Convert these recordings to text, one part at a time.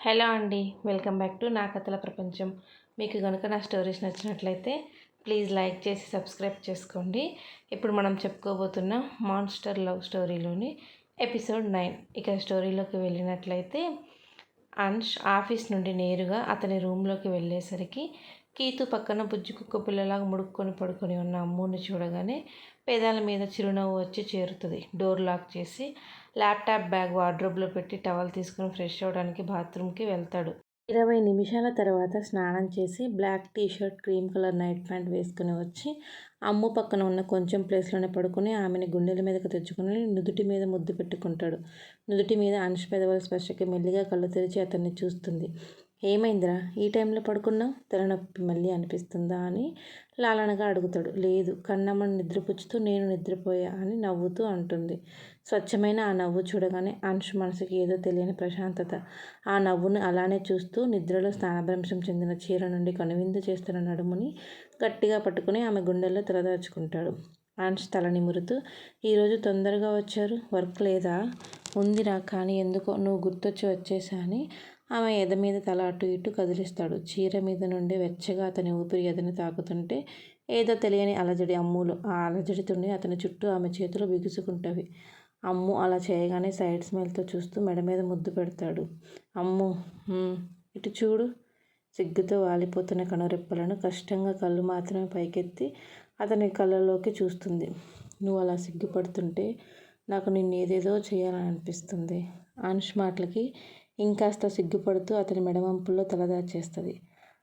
Hello అండి welcome back to నా కథల ప్రపంచం. మీకు కనుక నా స్టోరీస్ నచ్చినట్లయితే ప్లీజ్ లైక్ చేసి సబ్స్క్రైబ్ చేసుకోండి. ఇప్పుడు మనం చెప్పుకోబోతున్న మాన్స్టర్ లవ్ స్టోరీలోని ఎపిసోడ్ నైన్. ఇక స్టోరీలోకి వెళ్ళినట్లయితే అన్ష్ ఆఫీస్ నుండి నేరుగా అతని రూమ్లోకి వెళ్ళేసరికి కీతు పక్కన బుజ్జి కుక్క పిల్లలాగా ముడుక్కొని పడుకొని ఉన్న అమ్ముని చూడగానే పేదాల మీద చిరునవ్వు వచ్చి చేరుతుంది. డోర్ లాక్ చేసి ల్యాప్టాప్ బ్యాగ్ వార్డ్రోబ్లో పెట్టి టవల్ తీసుకుని ఫ్రెష్ అవ్వడానికి బాత్రూమ్కి వెళ్తాడు. ఇరవై నిమిషాల తర్వాత స్నానం చేసి black T shirt cream colour night pant వేసుకుని వచ్చి అమ్ము పక్కన ఉన్న కొంచెం ప్లేస్లోనే పడుకొని ఆమెని గుండెల మీదకి తెచ్చుకుని నుదుటి మీద ముద్దు పెట్టుకుంటాడు. నుదుటి మీద అనుష్ పెదవుల స్పర్శకి మెల్లిగా కళ్ళు తెరిచి అతన్ని చూస్తుంది. ఏమైందిరా? ఈ టైంలో పడుకున్నావు తలనొప్పి మళ్ళీ అనిపిస్తుందా అని లాలనగా అడుగుతాడు. లేదు కన్నమ్మని నిద్రపుచ్చుతూ నేను నిద్రపోయా అని నవ్వుతూ అంటుంది. స్వచ్ఛమైన ఆ నవ్వు చూడగానే అంశు మనసుకి ఏదో తెలియని ప్రశాంతత. ఆ నవ్వును అలానే చూస్తూ నిద్రలో స్థానభ్రంశం చెందిన చీర నుండి కనువిందు చేస్తున్న నడుముని గట్టిగా పట్టుకుని ఆమె గుండెల్లో తలదాచుకుంటాడు. అంశ్ తల నిమురుతూ ఈరోజు తొందరగా వచ్చారు? వర్క్ లేదా? ఉందిరా కానీ ఎందుకో నువ్వు గుర్తొచ్చి వచ్చేసా అని ఆమె ఎద మీద తల అటు ఇటు కదిలిస్తాడు. చీర మీద నుండి వెచ్చగా అతని ఊపిరి ఎదని తాకుతుంటే ఏదో తెలియని అలజడి అమ్ములు. ఆ అలజడితోనే అతని చుట్టూ ఆమె చేతులు బిగుసుకుంటవి. అమ్ము అలా చేయగానే సైడ్ స్మైల్తో చూస్తూ మెడ మీద ముద్దు పెడతాడు. అమ్ము ఇటు చూడు. సిగ్గుతో వాలిపోతున్న కనురెప్పలను కష్టంగా కళ్ళు మాత్రమే పైకెత్తి అతని కళ్ళలోకి చూస్తుంది. నువ్వు అలా సిగ్గుపడుతుంటే నాకు నిన్ను ఏదేదో చేయాలని అనిపిస్తుంది అనుష్ మాటలకి ఇంకాస్త సిగ్గుపడుతూ అతని మెడవంపుల్లో తలదాచేస్తుంది.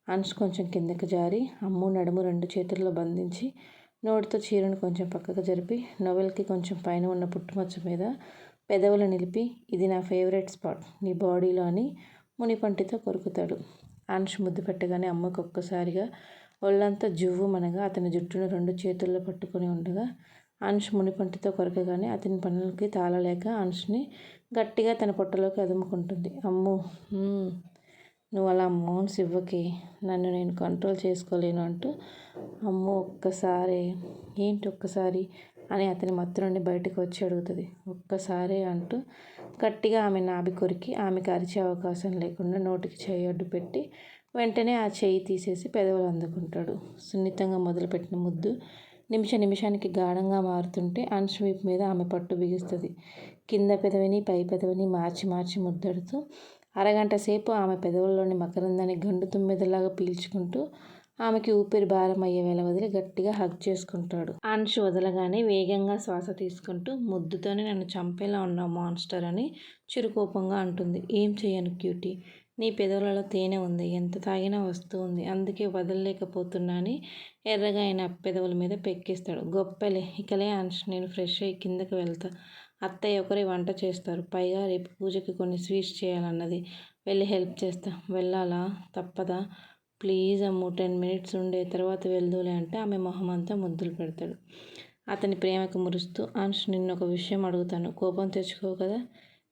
అన్ష్ కొంచెం కిందకి జారి అమ్ము నడుము రెండు చేతుల్లో బంధించి నోటితో చీరను కొంచెం పక్కకు జరిపి నొవెల్కి కొంచెం పైన ఉన్న పుట్టుమచ్చ మీద పెదవులు నిలిపి ఇది నా ఫేవరెట్ స్పాట్ నీ బాడీలో అని మునిపంటితో కొరుకుతాడు. అన్ష్ ముద్దు పెట్టగానే అమ్మకు ఒక్కసారిగా ఒళ్ళంతా జువ్వు మనగా అతని జుట్టును రెండు చేతుల్లో పట్టుకొని ఉండగా అంశ్ మునిపంటితో కొరకగానే అతని పనులకి తాళలేక అంశ్ని గట్టిగా తన పొట్టలోకి అదుముకుంటుంది. అమ్ము నువ్వు అలా మౌన్స్ ఇవ్వకి నన్ను నేను కంట్రోల్ చేసుకోలేను అంటూ అమ్ము ఒక్కసారి ఏంటి ఒక్కసారి అని అతని మత్తు నుండి బయటకు వచ్చి అడుగుతుంది. ఒక్కసారి అంటూ గట్టిగా ఆమె నాభి కొరికి ఆమెకు అరిచే అవకాశం లేకుండా నోటికి చేయి అడ్డు పెట్టి వెంటనే ఆ చేయి తీసేసి పెదవులు అందుకుంటాడు. సున్నితంగా మొదలుపెట్టిన ముద్దు నిమిష నిమిషానికి గాఢంగా మారుతుంటే అన్స్వీప్ మీద ఆమె పట్టు బిగుస్తుంది. కింద పెదవిని పై పెదవిని మార్చి మార్చి ముద్దడుతూ అరగంట సేపు ఆమె పెదవుల్లోని మకరందాన్ని గండు తుమ్మెదలాగా పీల్చుకుంటూ ఆమెకి ఊపిరి భారం అయ్యే వేళ వదిలి గట్టిగా హగ్ చేసుకుంటాడు. అంశు వదలగానే వేగంగా శ్వాస తీసుకుంటూ ముద్దుతోనే నన్ను చంపేలా ఉన్న మాన్స్టర్ అని చిరుకోపంగా అంటుంది. ఏం చేయను క్యూటీ నీ పెదవులలో తేనె ఉంది. ఎంత తాగినా వస్తుంది ఉంది. అందుకే వదలలేకపోతున్నా అని ఎర్రగా ఆయన పెదవుల మీద పెక్కిస్తాడు. గొప్పలే. ఇకలే అంశ నేను ఫ్రెష్ అయ్యి కిందకి వెళ్తా. అత్తయ్య ఒకరే వంట చేస్తారు. పైగా రేపు పూజకి కొన్ని స్వీట్స్ చేయాలన్నది. వెళ్ళి హెల్ప్ చేస్తా. వెళ్ళాలా? తప్పదా? ప్లీజ్ అమ్ము టెన్ మినిట్స్ ఉండే తర్వాత వెళ్దులే అంటే ఆమె మొహం అంతా ముద్దులు పెడతాడు. అతని ప్రేమకు మురుస్తూ అంశ్ నిన్ను ఒక విషయం అడుగుతాను. కోపం తెచ్చుకో కదా?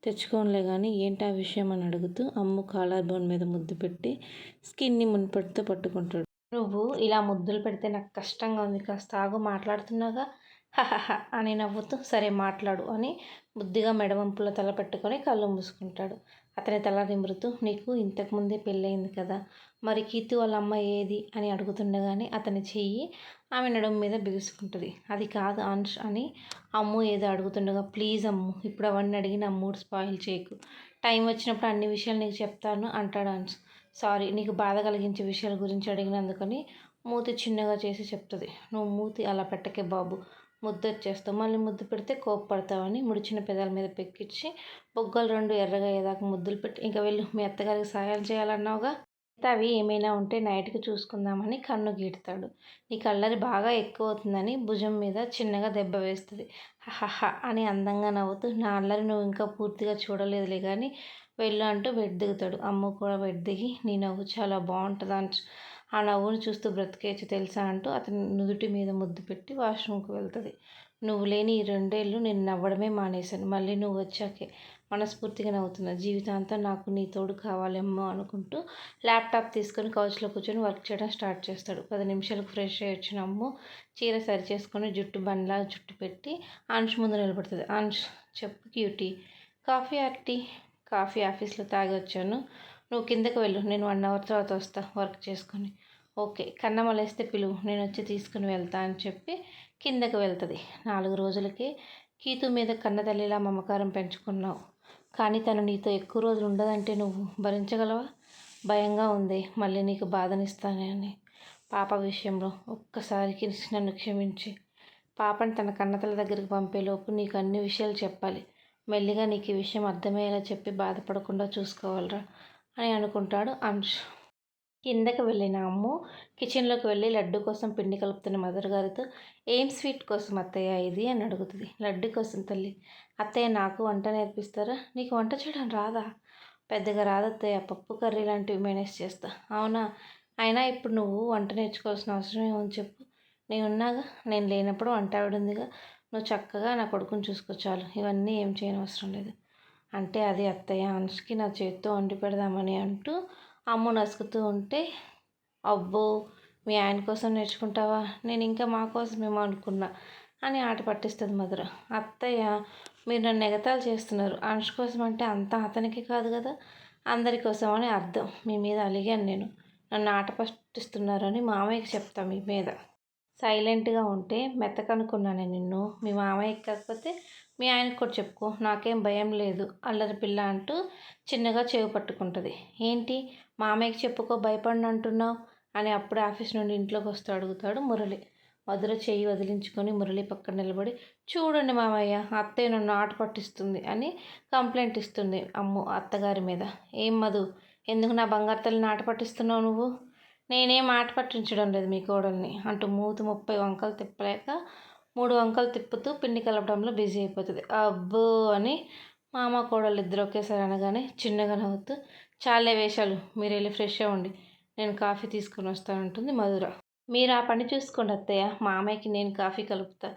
తెచ్చుకోనులే కానీ ఏంటా విషయం అని అడుగుతూ అమ్ము కాలర్ బోన్ మీద ముద్దు పెట్టి స్కిన్ని మున్పటితో పట్టుకుంటాడు. నువ్వు ఇలా ముద్దులు పెడితే నాకు కష్టంగా ఉంది కాస్త ఆగు మాట్లాడుతున్నాగా? అని నవ్వుతూ సరే మాట్లాడు అని బుద్ధిగా మెడవంపులో తల పెట్టుకొని కళ్ళు మూసుకుంటాడు. అతని తల నిమురుతూ నీకు ఇంతకుముందే పెళ్ళయింది కదా మరి కీర్తి వాళ్ళ అమ్మ ఏది అని అడుగుతుండగానే అతని చెయ్యి ఆమె నడుము మీద బిగుసుకుంటుంది. అది కాదు అంష్ అని అమ్ము ఏదో అడుగుతుండగా ప్లీజ్ అమ్ము ఇప్పుడు అవన్నీ అడిగి నా మూడ్ స్పాయిల్ చేయకు. టైం వచ్చినప్పుడు అన్ని విషయాలు నీకు చెప్తాను అంటాడు అంష్ సారీ నీకు బాధ కలిగించే విషయాల గురించి అడిగినందుకని మూతి చిన్నగా చేసి చెప్తుంది. నువ్వు మూతి అలా పెట్టకే బాబు. ముద్దు వచ్చేస్తావు మళ్ళీ ముద్దు పెడితే కోప్పడతావని ముడిచిన పెదాల మీద పెక్కించి బొగ్గలు రెండు ఎర్రగా ఏదాకా ముద్దులు పెట్టి ఇంకా వెళ్ళు మీ అత్తగారికి సహాయం చేయాలన్నావుగా. అవి ఏమైనా ఉంటే నైట్కి చూసుకుందామని కన్ను గీడతాడు. నీ కళ్ళరి బాగా ఎక్కువ అవుతుందని భుజం మీద చిన్నగా దెబ్బ వేస్తుంది. హహ అని అందంగా నవ్వుతూ నా అల్లరి నువ్వు ఇంకా పూర్తిగా చూడలేదులే కానీ వెళ్ళు అంటూ బెడ్ దిగుతాడు. అమ్మ కూడా బెడ్ దిగి నీ నవ్వు చాలా బాగుంటుంది ఆ నవ్వును చూస్తూ బ్రతికేయచ్చు తెలుసా అంటూ అతని నుదుటి మీద ముద్దు పెట్టి వాష్రూమ్కి వెళ్తుంది. నువ్వు లేని ఈ రెండేళ్ళు నేను నవ్వడమే మానేశాను. మళ్ళీ నువ్వు వచ్చాకే మనస్ఫూర్తిగా నవ్వుతున్నా. జీవితాంతం నాకు నీ తోడు కావాలేమో అనుకుంటూ ల్యాప్టాప్ తీసుకొని కౌచ్లో కూర్చొని వర్క్ చేయడం స్టార్ట్ చేస్తాడు. పది నిమిషాలకు ఫ్రెష్ అయ్యి వచ్చిన అమ్ము చీర సరి చేసుకొని జుట్టు బండ్లా జుట్టు పెట్టి అంశ్ ముందు నిలబడుతుంది. అంశ్ చెప్పు క్యూటీ. కాఫీ ఆర్టీ కాఫీ ఆఫీస్లో తాగి వచ్చాను నువ్వు కిందకి వెళ్ళు. నేను వన్ అవర్ తర్వాత వస్తా. వర్క్ చేసుకొని. ఓకే కన్నమలేస్తే పిలువు. నేను వచ్చి తీసుకుని వెళ్తా అని చెప్పి కిందకి వెళ్తుంది. నాలుగు రోజులకి కీతు మీద కన్నతల్లిలా మమకారం పెంచుకున్నావు. కానీ తను నీతో ఎక్కువ రోజులు ఉండదంటే నువ్వు భరించగలవా? భయంగా ఉంది. మళ్ళీ నీకు బాధనిస్తానని పాప విషయంలో ఒక్కసారికి నన్ను క్షమించి. పాపని తన కన్నతల దగ్గరికి పంపేలోపు నీకు అన్ని విషయాలు చెప్పాలి. మెల్లిగా నీకు ఈ విషయం అర్థమయ్యేలా చెప్పి బాధపడకుండా చూసుకోవాలరా అని అనుకుంటాడు అంశు. కిందకి వెళ్ళిన అమ్ము! కిచెన్లోకి వెళ్ళి లడ్డు కోసం పిండి కలుపుతున్న మదర్ గారితో ఏం స్వీట్ కోసం అత్తయ్య ఇది? అని అడుగుతుంది. లడ్డు కోసం తల్లి. అత్తయ్య నాకు వంట నేర్పిస్తారా? నీకు వంట చేయడం రాదా? పెద్దగా రాదత్తయ్య పప్పు కర్రీ లాంటివి మేనేజ్ చేస్తా. అవునా? అయినా ఇప్పుడు నువ్వు వంట నేర్చుకోవాల్సిన అవసరం ఏమని చెప్పు. నేను ఉన్నాగా? నేను లేనప్పుడు వంట ఆవిడుందిగా. నువ్వు చక్కగా నా కొడుకుని చూసుకోచాలు ఇవన్నీ ఏం చేయని అవసరం లేదు. అంటే అది అత్తయ్య అనుష్కి నా చేత్తో వండి పెడదామని అంటూ అమ్మ నసుకుతూ ఉంటే అబ్బో మీ ఆయన కోసం నేర్చుకుంటావా? నేను ఇంకా మా కోసమేమో అనుకున్నా అని ఆట పట్టిస్తుంది మధుర. అత్తయ్య మీరు నన్ను ఎగతాలు చేస్తున్నారు. అనుష్ కోసం అంటే అంతా అతనికి కాదు కదా? అందరి కోసం అని అర్థం. మీ మీద అలిగాను నేను. నన్ను ఆట పట్టిస్తున్నారని మామయ్యకి చెప్తా మీ మీద. సైలెంట్గా ఉంటే మెత్తకనుకున్నాను నిన్ను. మీ మామయ్యకి కాకపోతే మీ ఆయనకు కూడా చెప్పుకో. నాకేం భయం లేదు అల్లరి పిల్ల అంటూ చిన్నగా చెవి పట్టుకుంటుంది. ఏంటి? మామయ్యకి చెప్పుకో భయపడిన అంటున్నావు అని అప్పుడే ఆఫీస్ నుండి ఇంట్లోకి వస్తూ అడుగుతాడు మురళి. మధుర చెయ్యి వదిలించుకొని మురళి పక్కన నిలబడి చూడండి మామయ్య అత్తయ్య నన్ను ఆట పట్టిస్తుంది అని కంప్లైంట్ ఇస్తుంది అమ్ము అత్తగారి మీద. ఏం మధు ఎందుకు నా బంగారు తల్లిని ఆట పట్టిస్తున్నావు నువ్వు? నేనేం ఆట పట్టించడం లేదు మీ కోడల్ని అంటూ మూతి ముప్పై వంకలు తిప్పలేక మూడు వంకలు తిప్పుతూ పిండి కలపడంలో బిజీ అయిపోతుంది. అబ్బో అని మామ కోడలు ఇద్దరు ఒకేసారి అనగానే చిన్నగా నవ్వుతూ చాలే వేషాలు మీరు వెళ్ళి ఫ్రెష్ అవ్వండి నేను కాఫీ తీసుకొని వస్తానంటుంది మధుర. మీరు ఆ పని చూసుకోండి అత్తయ్య మామయ్యకి నేను కాఫీ కలుపుతా.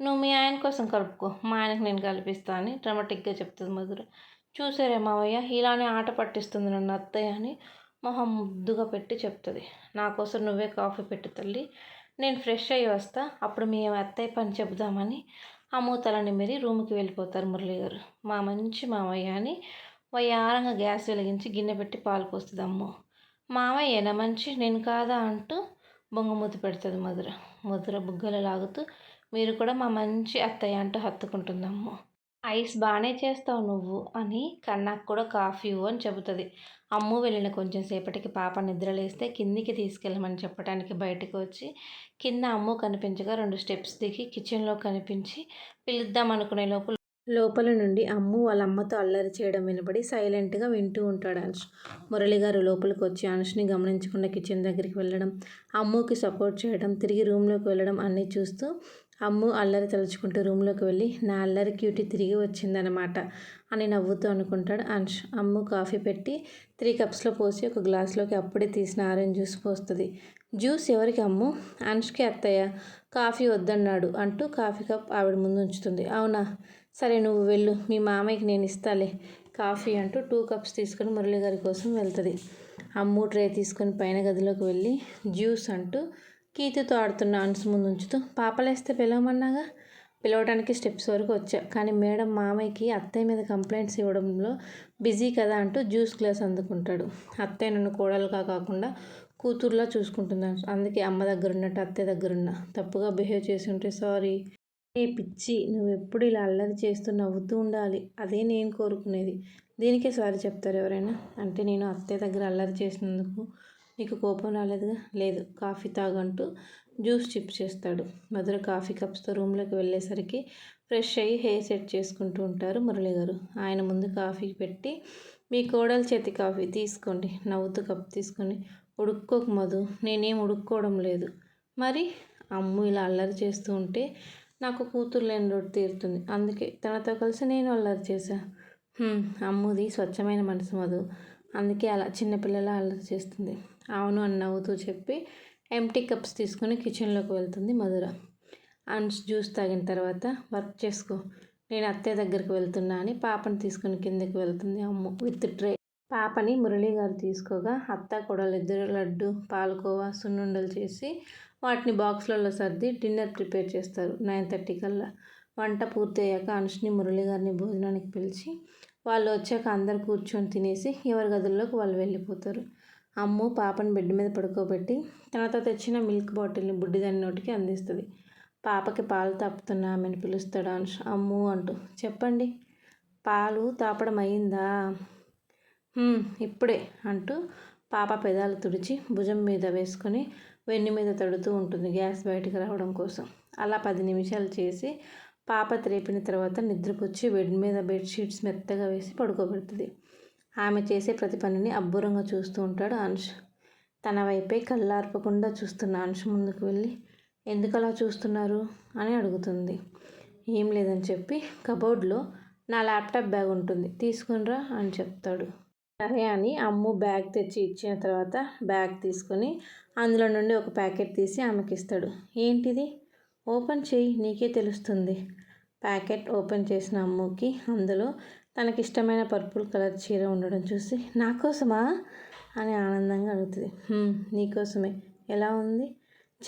నువ్వు మీ ఆయన కోసం కలుపుకో మా ఆయనకు నేను కల్పిస్తా అని డ్రమాటిక్గా చెప్తుంది మధుర. చూసారే మావయ్య ఇలానే ఆట పట్టిస్తుంది నన్ను అత్తయ్య అని మొహం ముద్దుగా పెట్టి చెప్తుంది. నా కోసం నువ్వే కాఫీ పెట్టు తల్లి నేను ఫ్రెష్ అయ్యి వస్తా అప్పుడు మీ అత్తయ్య పని చెబుదామని ఆ మూతలని మెరి రూమ్కి వెళ్ళిపోతారు మురళి గారు. మా మంచి మామయ్య అని వయ్యారంగా గ్యాస్ వెలిగించి గిన్నె పెట్టి పాలు పోస్తుందమ్ము మామయ్య మంచి నేను కాదా అంటూ బొంగమూతి పెడుతుంది మధుర. మధుర బుగ్గలు లాగుతూ మీరు కూడా మా మంచి అత్తయ్య అంటూ హత్తుకుంటుందమ్మో ఐస్ బాగానే చేస్తావు నువ్వు అని కన్నాకు కూడా కాఫీ ఇవ్వు అని చెబుతుంది. అమ్ము వెళ్ళిన కొంచెం సేపటికి పాప నిద్రలేస్తే కిందికి తీసుకెళ్ళమని చెప్పడానికి బయటకు వచ్చి కింద అమ్ము కనిపించగా రెండు స్టెప్స్ దిగి కిచెన్లో కనిపించి పిలుద్దాం అనుకునే లోపు లోపల నుండి అమ్ము వాళ్ళ అమ్మతో అల్లరి చేయడం వినబడి సైలెంట్గా వింటూ ఉంటాడు అనుష్. మురళి గారు లోపలికి వచ్చి అనుష్ని గమనించకుండా కిచెన్ దగ్గరికి వెళ్ళడం అమ్ముకి సపోర్ట్ చేయడం తిరిగి రూమ్లోకి వెళ్ళడం అన్నీ చూస్తూ అమ్ము అల్లరి తలుచుకుంటూ రూమ్లోకి వెళ్ళి నా అల్లరి క్యూటీ తిరిగి వచ్చిందనమాట అని నవ్వుతూ అనుకుంటాడు అనుష్. అమ్ము కాఫీ పెట్టి త్రీ కప్స్లో పోసి ఒక గ్లాస్లోకి అప్పుడే తీసిన ఆరెంజ్ జ్యూస్ పోస్తుంది. జ్యూస్ ఎవరికి అమ్ము? అనుష్కి అత్తయ్య. కాఫీ వద్దన్నాడు అంటూ కాఫీ కప్ ఆవిడ ముందు ఉంచుతుంది. అవునా? సరే నువ్వు వెళ్ళు. మీ మామయ్యకి నేను ఇస్తాలే. కాఫీ అంటూ టూ కప్స్ తీసుకొని మురళి గారి కోసం వెళ్తుంది. అమ్ము ట్రే తీసుకొని పైన గదిలోకి వెళ్ళి జ్యూస్ అంటూ కీతితో ఆడుతున్న అన్స్ ముందు ఉంచుతూ పాపలేస్తే పిలవమన్నాగా? పిలవడానికి స్టెప్స్ వరకు వచ్చా. కానీ మేడం మామయ్యకి అత్తయ్య మీద కంప్లైంట్స్ ఇవ్వడంలో బిజీ కదా అంటూ జ్యూస్ గ్లాస్ అందుకుంటాడు. అత్తయ్య నన్ను కోడలుగా కాకుండా కూతురులా చూసుకుంటున్నాను అందుకే అమ్మ దగ్గర ఉన్నట్టు అత్తయ్య దగ్గరున్న తప్పుగా బిహేవ్ చేసి ఉంటే సారీ. ఏ పిచ్చి నువ్వు ఎప్పుడు ఇలా అల్లరి చేస్తూ నవ్వుతూ ఉండాలి? అదే నేను కోరుకునేది. దీనికే సారీ చెప్తారు ఎవరైనా. అంటే నేను అత్తయ్య దగ్గర అల్లరి చేసినందుకు నీకు కోపం రాలేదుగా? లేదు. కాఫీ తాగంటూ జ్యూస్ చిప్ చేస్తాడు. మధుర కాఫీ కప్స్తో రూమ్లోకి వెళ్ళేసరికి ఫ్రెష్ అయ్యి హెయిర్ సెట్ చేసుకుంటూ ఉంటారు మురళి గారు ఆయన ముందు కాఫీ పెట్టి మీ కోడల చేతి కాఫీ తీసుకోండి. నవ్వుతూ కప్ తీసుకొని ఉడుక్కోక మధు. నేనేం ఉడుక్కోవడం లేదు. మరి అమ్ము ఇలా అల్లరి చేస్తూ ఉంటే నాకు కూతురు లేని రోడ్డు తీరుతుంది. అందుకే తనతో కలిసి నేను అల్లరి చేశా. అమ్ముది స్వచ్ఛమైన మనసు మధు. అందుకే అలా చిన్నపిల్లల అల్లరి చేస్తుంది. అవును అని నవ్వుతూ చెప్పి ఎంటీ కప్స్ తీసుకొని కిచెన్లోకి వెళ్తుంది మధుర. అండ్స్ జ్యూస్ తాగిన తర్వాత వర్క్ చేసుకో. నేను అత్తయ్య దగ్గరికి వెళ్తున్నా అని పాపని తీసుకొని కిందకి వెళ్తుంది అమ్ము. విత్ ట్రే పాపని మురళీ గారు తీసుకోగా అత్త కూడా ఇద్దరు లడ్డు పాలకోవా సున్నుండలు చేసి వాటిని బాక్స్లలో సర్ది డిన్నర్ ప్రిపేర్ చేస్తారు. నైన్ థర్టీ కల్లా వంట పూర్తి అయ్యాక అనుష్ని మురళి గారిని భోజనానికి పిలిచి వాళ్ళు వచ్చాక అందరు కూర్చొని తినేసి ఎవరి గదుల్లోకి వాళ్ళు వెళ్ళిపోతారు. అమ్ము పాపని బెడ్ మీద పడుకోబెట్టి తనతో తెచ్చిన మిల్క్ బాటిల్ని బుడ్డిదాని నోటికి అందిస్తుంది. పాపకి పాలు తాపుతున్న ఆమెను పిలుస్తాడు అనుష్. అమ్ము అంటూ చెప్పండి పాలు తాపడం అయిందా? ఇప్పుడే అంటూ పాప పెదాలు తుడిచి భుజం మీద వేసుకొని వెన్ను మీద తడుతూ ఉంటుంది గ్యాస్ బయటకు రావడం కోసం. అలా పది నిమిషాలు చేసి పాప త్రేపిన తర్వాత నిద్రపుచ్చి బెడ్ మీద బెడ్షీట్స్ మెత్తగా వేసి పడుకోబెడుతుంది. ఆమె చేసే ప్రతి పనిని అబ్బురంగా చూస్తూ ఉంటాడు అంశ్. తన వైపే కళ్ళార్పకుండా చూస్తున్న అంశ్ ముందుకు వెళ్ళి ఎందుకు అలా చూస్తున్నారు? అని అడుగుతుంది. ఏం లేదని చెప్పి కబోర్డ్లో నా ల్యాప్టాప్ బ్యాగ్ ఉంటుంది తీసుకునిరా అని చెప్తాడు. సరే అని అమ్ము బ్యాగ్ తెచ్చి ఇచ్చిన తర్వాత బ్యాగ్ తీసుకొని అందులో నుండి ఒక ప్యాకెట్ తీసి ఆమెకి ఇస్తాడు. ఏంటిది? ఓపెన్ చేయి నీకే తెలుస్తుంది. ప్యాకెట్ ఓపెన్ చేసిన అమ్ముకి అందులో తనకిష్టమైన పర్పుల్ కలర్ చీర ఉండడం చూసి నా కోసమా? అని ఆనందంగా అడుగుతుంది. నీకోసమే ఎలా ఉంది?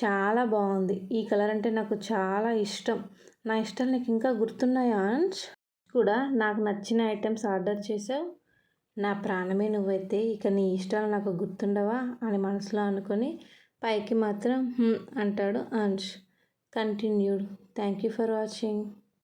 చాలా బాగుంది. ఈ కలర్ అంటే నాకు చాలా ఇష్టం. నా ఇష్టాలు నీకు ఇంకా గుర్తున్నాయా? అంచ్ కూడా నాకు నచ్చిన ఐటమ్స్ ఆర్డర్ చేసావు. నా ప్రాణమే నువ్వైతే ఇక నీ ఇష్టాలు నాకు గుర్తుండవా అని మనసులో అనుకొని పైకి మాత్రం అంటాడు Ansh. Continued. Thank you for watching.